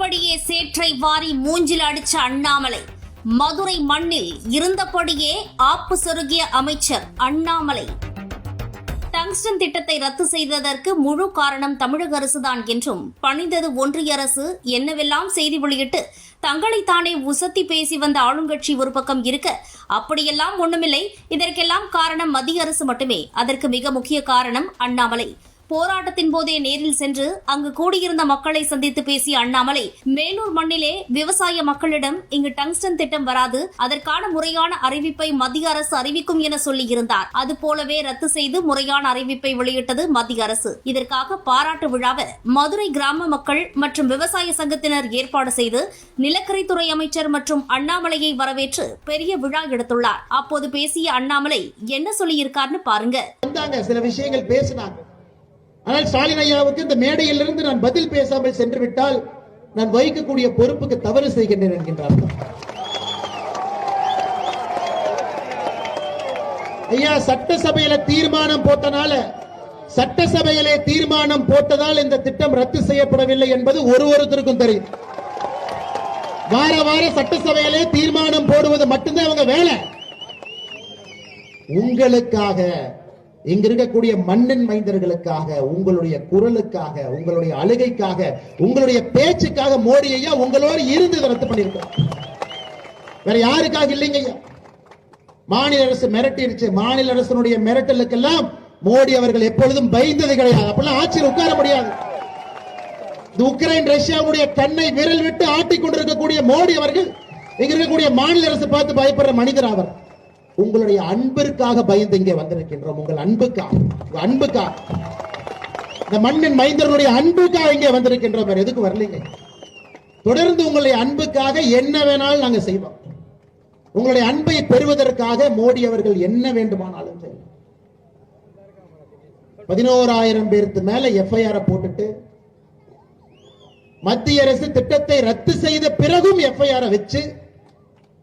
அப்படியே சேற்றை வாரி மூஞ்சில் அடிச்ச அண்ணாமலை. மதுரை மண்ணில் இருந்தபடியே ஆப்பு சொருகிய அமைச்சர் அண்ணாமலை. டங்ஸ்டன் திட்டத்தை ரத்து செய்ததற்கு முழு காரணம் தமிழக அரசுதான் என்றும் பணிந்தது ஒன்றிய அரசு என்னவெல்லாம் செய்தி வெளியிட்டு தங்களைத்தானே உசத்தி பேசி வந்த ஆளுங்கட்சி ஒரு பக்கம் இருக்க அப்படியெல்லாம் ஒண்ணுமில்லை. இதற்கெல்லாம் காரணம் மத்திய அரசு மட்டுமே. அதற்கு மிக முக்கிய காரணம் அண்ணாமலை. போராட்டத்தின் போதே நேரில் சென்று அங்கு கூடியிருந்த மக்களை சந்தித்து பேசிய அண்ணாமலை மேலூர் மண்ணிலே விவசாய மக்களிடம் இங்கு டங்ஸ்டன் திட்டம் வராது அதற்கான முறையான அறிவிப்பை மத்திய அரசு அறிவிக்கும் என சொல்லியிருந்தார். அதுபோலவே ரத்து செய்து முறையான அறிவிப்பை வெளியிட்டது மத்திய அரசு. இதற்காக பாராட்டு விழாவை மதுரை கிராம மக்கள் மற்றும் விவசாய சங்கத்தினர் ஏற்பாடு செய்து நிலக்கரித்துறை அமைச்சர் மற்றும் அண்ணாமலையை வரவேற்று பெரிய விழா எடுத்துள்ளார். அப்போது பேசிய அண்ணாமலை என்ன சொல்லியிருக்காருன்னு பாருங்க. சில விஷயங்கள் பேசினாங்க. ஆனால் ஸ்டாலின் ஐயாவுக்கு இந்த மேடையிலிருந்து நான் பதில் பேசாமல் சென்று விட்டால் நான் வகிக்கக்கூடிய பொறுப்புக்கு தவறு செய்கின்றேன் என்கின்றார்கள் ஐயா சட்டசபையில தீர்மானம் போட்டனால சட்டசபையிலே தீர்மானம் போட்டதால் இந்த திட்டம் ரத்து செய்யப்படவில்லை என்பது ஒரு ஒருத்தருக்கும் தெரியும். வார வார சட்டசபையிலே தீர்மானம் போடுவது மட்டும்தான் அவங்க வேலை. உங்களுக்காக இங்க இருக்கக்கூடிய மண்ணின் மைந்தர்களுக்காக உங்களுடைய குரலுக்காக உங்களுடைய அழுகைக்காக உங்களுடைய பேச்சுக்காக மோடி ஐயா உங்களோடு இருந்து ரத்து பண்ணியிருக்கோம் வேற யாருக்காக இல்லைங்க ஐயா? மாநில அரசு மிரட்டிருச்சு. மாநில அரசனுடைய மிரட்டலுக்கெல்லாம் மோடி அவர்கள் எப்பொழுதும் பயந்தது கிடையாது. அப்பெல்லாம் ஆட்சியில் உட்கார முடியாது. இந்த உக்ரைன் ரஷ்யாவுடைய கண்ணை விரல் விட்டு ஆட்டிக் கொண்டிருக்கக்கூடிய மோடி அவர்கள் இங்க இருக்கக்கூடிய மாநில அரசு பார்த்து பயப்படுற மனிதர் அவர். உங்களுடைய அன்பிற்காக பயந்து இங்கே வந்திருக்கின்றோம். உங்கள் அன்புக்காக அன்புக்காக. இந்த மண்ணின் மைந்தர்களுடைய அன்புக்காக இங்கே வந்திருக்கின்றோம். வேற எதுக்கு வரலீங்க. தொடர்ந்து உங்களுடைய அன்புக்காக என்ன வேணாலும் நாங்க செய்வோம். உங்களுடைய அன்பை பெறுவதற்காக மோடி அவர்கள் என்ன வேண்டுமானாலும் பதினோராயிரம் பேருக்கு மேல எஃப்ஐஆர் போட்டுட்டு மத்திய அரசு திட்டத்தை ரத்து செய்த பிறகும் எஃப்ஐஆர் வச்சு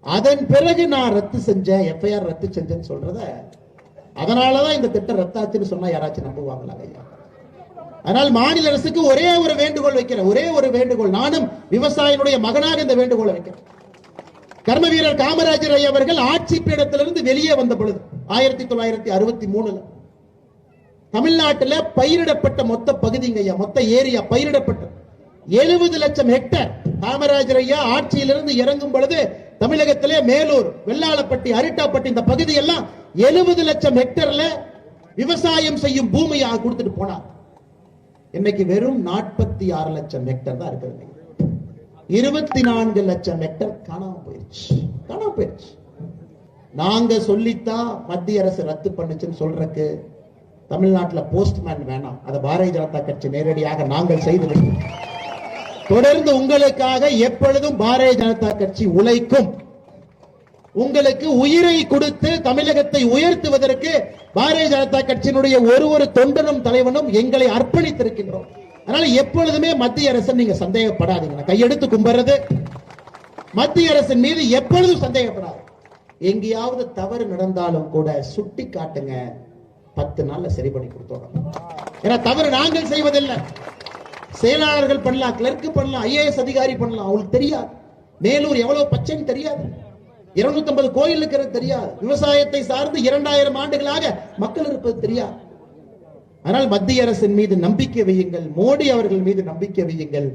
அதன் பிறகு நான் ரத்து செஞ்சேன் எஃப்ஐஆர் ரத்து செஞ்சேன்னு சொல்றத அதனாலதான் இந்த திட்டம் ரத்தாச்சுன்னு சொன்னா யாராச்சும் நம்புவாங்களா ஐயா? அதனால் மாநில அரசுக்கு ஒரே ஒரு வேண்டுகோள் வைக்கிறேன் ஒரே ஒரு வேண்டுகோள். நானும் விவசாயினுடைய மகனாக இந்த வேண்டுகோளை வைக்கிறேன். கர்ம வீரர் காமராஜர் ஐயா அவர்கள் ஆட்சி பீடத்திலிருந்து வெளியே வந்த பொழுது ஆயிரத்தி தொள்ளாயிரத்தி அறுபத்தி மூணுல தமிழ்நாட்டுல பயிரிடப்பட்ட மொத்த பகுதிங்க ஐயா மொத்த ஏரியா பயிரிடப்பட்ட எழுபது லட்சம் ஹெக்டர் காமராஜர் ஐயா ஆட்சியிலிருந்து இறங்கும் பொழுது தமிழகத்திலே மேலூர் வெள்ளாளப்பட்டி அரிட்டாப்பட்டி இந்த பகுதி எல்லாம் எழுபது லட்சம் ஹெக்டர்ல விவசாயம் செய்யும் பூமியாக கொடுத்துட்டு போனார் இன்னைக்கு வெறும் நாற்பத்தி ஆறு லட்சம் ஹெக்டர் தான் இருக்கிறது இருபத்தி நான்கு லட்சம் ஹெக்டர் காணாம போயிருச்சு. காணாம போயிருச்சு. நாங்க சொல்லித்தான் மத்திய அரசு ரத்து பண்ணுச்சுன்னு சொல்றதுக்கு தமிழ்நாட்டுல போஸ்ட்மேன் வேணாம். அதை பாரதிய ஜனதா கட்சி நேரடியாக நாங்கள் செய்து விட்டோம் தொடர்ந்து உங்களுக்காக எப்பொழுதும் பாரதிய ஜனதா கட்சி உழைக்கும். உங்களுக்கு உயிரை கொடுத்து தமிழகத்தை உயர்த்துவதற்கு பாரதிய ஜனதா கட்சியினுடைய ஒரு ஒரு தொண்டனும் தலைவனும் எங்களை அர்ப்பணித்திருக்கின்றோம். அதனால எப்பொழுதுமே மத்திய அரசு நீங்க சந்தேகப்படாதீங்க. கையெடுத்து கும்பிடுறது மத்திய அரசின் மீது எப்பொழுதும் சந்தேகப்படாது எங்கேயாவது தவறு நடந்தாலும் கூட சுட்டி காட்டுங்க. பத்து நாள்ல சரி பண்ணி கொடுத்தோம். ஏன்னா தவறு நாங்கள் செய்வதில்லை. செயலாளர்கள் பண்ணலாம் கிளர்க் பண்ணலாம் ஐஏஎஸ் அதிகாரி பண்ணலாம். அவங்களுக்கு தெரியாது. மேலூர் எவ்வளவு பச்சைன்னு தெரியாது. 250 கோயில் இருக்கிறது தெரியாது. விவசாயத்தை சார்ந்து இரண்டாயிரம் ஆண்டுகளாக மக்கள் இருப்பது தெரியாது. ஆனால் மத்திய அரசின் மீது நம்பிக்கை வையுங்கள். மோடி அவர்கள் மீது நம்பிக்கை வையுங்கள்.